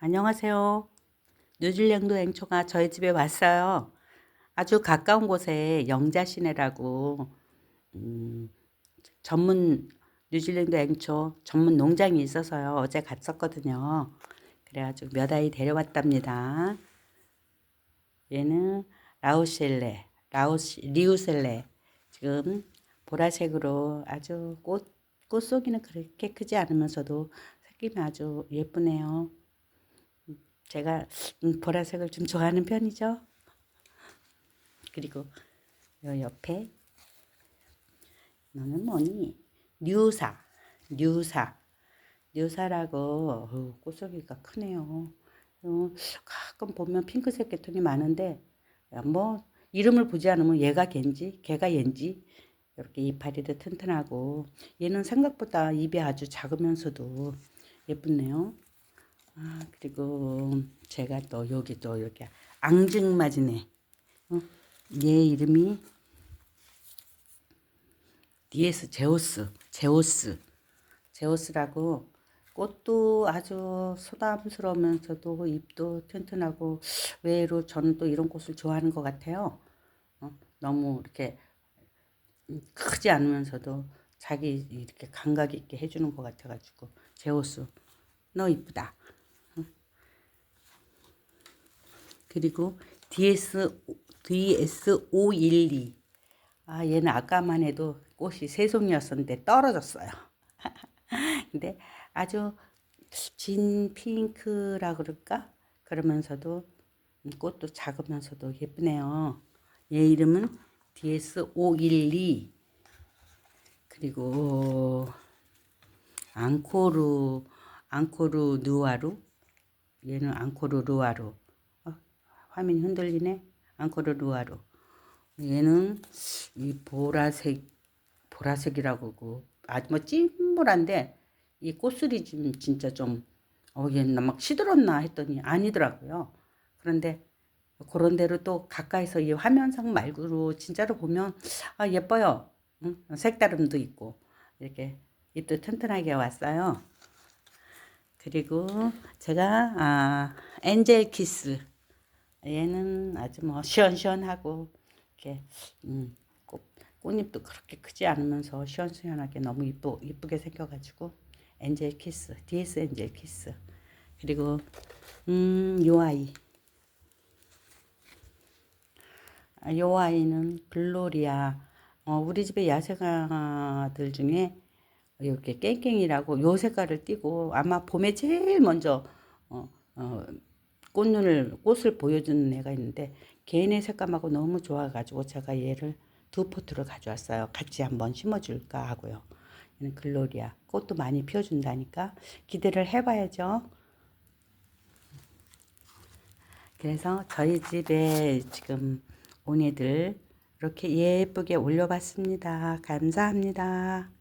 안녕하세요. 뉴질랜드 앵초가 저희 집에 왔어요. 아주 가까운 곳에 영자시내라고 음, 전문 뉴질랜드 앵초 전문 농장이 있어서요. 어제 갔었거든요. 그래가지고 몇 아이 데려왔답니다. 얘는 라우셀레, 라우스 리우셀레. 지금 보라색으로 아주 꽃 꽃송이는 그렇게 크지 않으면서도 색감이 아주 예쁘네요. 제가 음, 보라색을 좀 좋아하는 편이죠. 그리고 요 옆에 너는 뭐니? 뉴사, 뉴사, 뉴사라고 어, 꽃송이가 크네요. 어, 가끔 보면 핑크색 계통이 많은데 뭐 이름을 보지 않으면 얘가 걘지 걔가 얘인지 이렇게 이파리도 튼튼하고 얘는 생각보다 입이 아주 작으면서도 예쁘네요. 아, 그리고 제가 또 여기 또 이렇게 앙증맞이네. 어? 얘 이름이 디에스 제오스, 제오스, 제오스라고 꽃도 아주 소담스러우면서도 잎도 튼튼하고 외로 저는 또 이런 꽃을 좋아하는 것 같아요. 어? 너무 이렇게 크지 않으면서도 자기 이렇게 감각 있게 해주는 것 같아가지고 제오스 너 이쁘다. 그리고 DS DS512 아 얘는 아까만 해도 꽃이 세 송이였었는데 떨어졌어요. 근데 아주 진 핑크라 그럴까? 그러면서도 꽃도 작으면서도 예쁘네요. 얘 이름은 DS512 그리고 앙코르 앙코르 누아루 얘는 앙코르 루아루 어, 화면이 흔들리네 앙코르 루아루 얘는 이 보라색 보라색이라고 그 아주 뭐 찐보라인데 이 꽃술이 좀 진짜 좀 어, 얘는 막 시들었나 했더니 아니더라고요. 그런데 그런 대로 또 가까이서 이 화면상 말고로 진짜로 보면 아 예뻐요. 응? 색다름도 있고 이렇게 잎도 튼튼하게 왔어요. 그리고 제가 아 엔젤 키스 얘는 아주 뭐 시원시원하고 이렇게 음, 꽃, 꽃잎도 그렇게 크지 않으면서 시원시원하게 너무 이쁘, 이쁘게 생겨가지고 엔젤 키스 DS 엔젤 키스 그리고 음 요 아이 아, 요 아이는 글로리아. 어, 우리 집에 야생아들 중에 이렇게 깽깽이라고 요 색깔을 띠고 아마 봄에 제일 먼저 어, 어, 꽃눈을 꽃을 보여주는 애가 있는데 걔네 색감하고 너무 좋아가지고 제가 얘를 두 포트를 가져왔어요. 같이 한번 심어줄까 하고요. 얘는 글로리아 꽃도 많이 피워준다니까 기대를 해봐야죠. 그래서 저희 집에 지금 오니들 이렇게 예쁘게 올려봤습니다. 감사합니다.